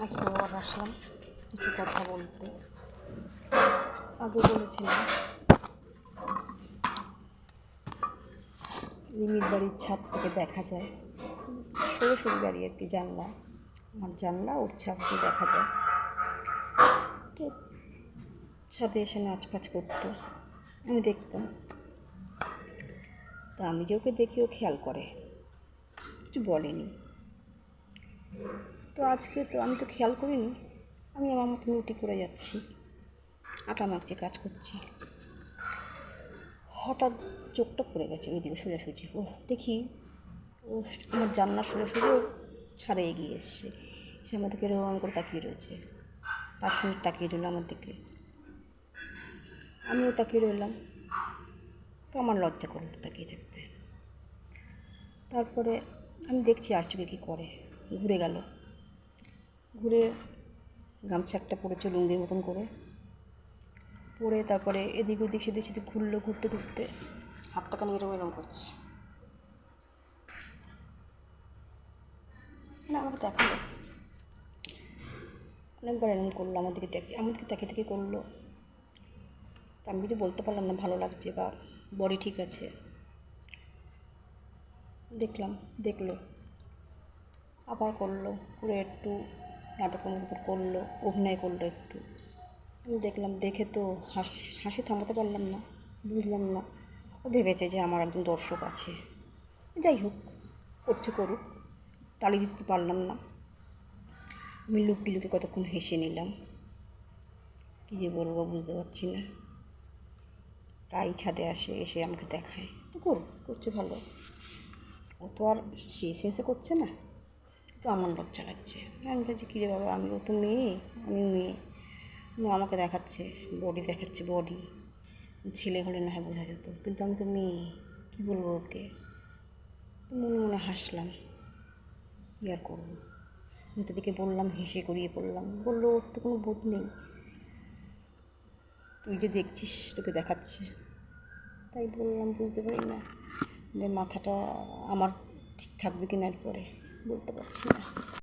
আজকে আবার আসলাম কিছু কথা বলতে। আগে বলেছিলাম, রিমির বাড়ির ছাদ থেকে দেখা যায়। সরু সরু বাড়ি আর কি, জানলা। আমার জানলা, ওর ছাদ দিয়ে দেখা যায়। তো ছাদে এসে নাচ ফাচ করতো। আমি দেখতাম। তা আমি যে ওকে দেখি, ও খেয়াল করে। কিছু বলেনি। তো আজকে তো আমি তো খেয়াল করিনি, আমি আমার মতো রুটি করে যাচ্ছি। আটা মাখছি, কাজ করছি। হঠাৎ চোখটা পড়ে গেছে ওইদিকে সোজাসুজি। ও দেখি ও আমার জান্নার সোজাসুজি ও এগিয়ে এসছে। সে আমার দিকে এরকম করে তাকিয়ে রয়েছে। পাঁচ মিনিট তাকিয়ে রইল আমার দিকে। আমিও তাকিয়ে রইলাম। তো আমার লজ্জা করল তাকিয়ে থাকতে। তারপরে আমি দেখছি আর চোখে কী করে। ঘুরে গেল। ঘুরে গামছা একটা পড়েছে লুঙ্গির মতন করে। পরে তারপরে এদিক ওদিক, সেদিক সেদিক ঘুরলো ঘুরতে ঘুরতে। হাতটাকে নিয়ে এরকম এরকম করছে। না, আমাকে দেখাল অনেকবার এরকম করল, আমার দিকে দেখে, আমার দিকে থেকে করল। তা আমি কিছু বলতে পারলাম না, ভালো লাগছে বা বডি ঠিক আছে। দেখলাম, দেখল। আবার করল, করে একটু নাটকের মতো করল, অভিনয় করল একটু। আমি দেখলাম, দেখে তো হাসি হাসি থামাতে পারলাম না, বুঝলাম না। ও ভেবেছে যে আমার একজন দর্শক আছে। যাই হোক করছে করুক, তালি দিতে পারলাম না। আমি লুকি লুকি কতক্ষণ হেসে নিলাম। কী যে বলব, বুঝতে পারছি না। প্রায় ছাদে আসে, এসে আমাকে দেখায়। তো করুক, করছে ভালো। ও তো আর সেই সেন্সে করছে না। তো আমার লজ্জা লাগছে। আমি বলছি কী রে বাবা আমি ও তো মেয়ে আমি মেয়ে। আমাকে দেখাচ্ছে বডি দেখাচ্ছে বডি ছেলে হলে না হয় বোঝা যেত, কিন্তু আমি তো মেয়ে, কী বলব ওকে? মনে মনে হাসলাম, কী আর করব? তাদেরকে বললাম, হেসে করিয়ে পড়লাম, বলল, ওর তো কোনো বোধ নেই। তুই যে দেখছিস, তোকে দেখাচ্ছে। তাই বললাম, বুঝতে পারি না যে মাথাটা আমার ঠিক থাকবে কিনা এরপরে। বলতে পারছি না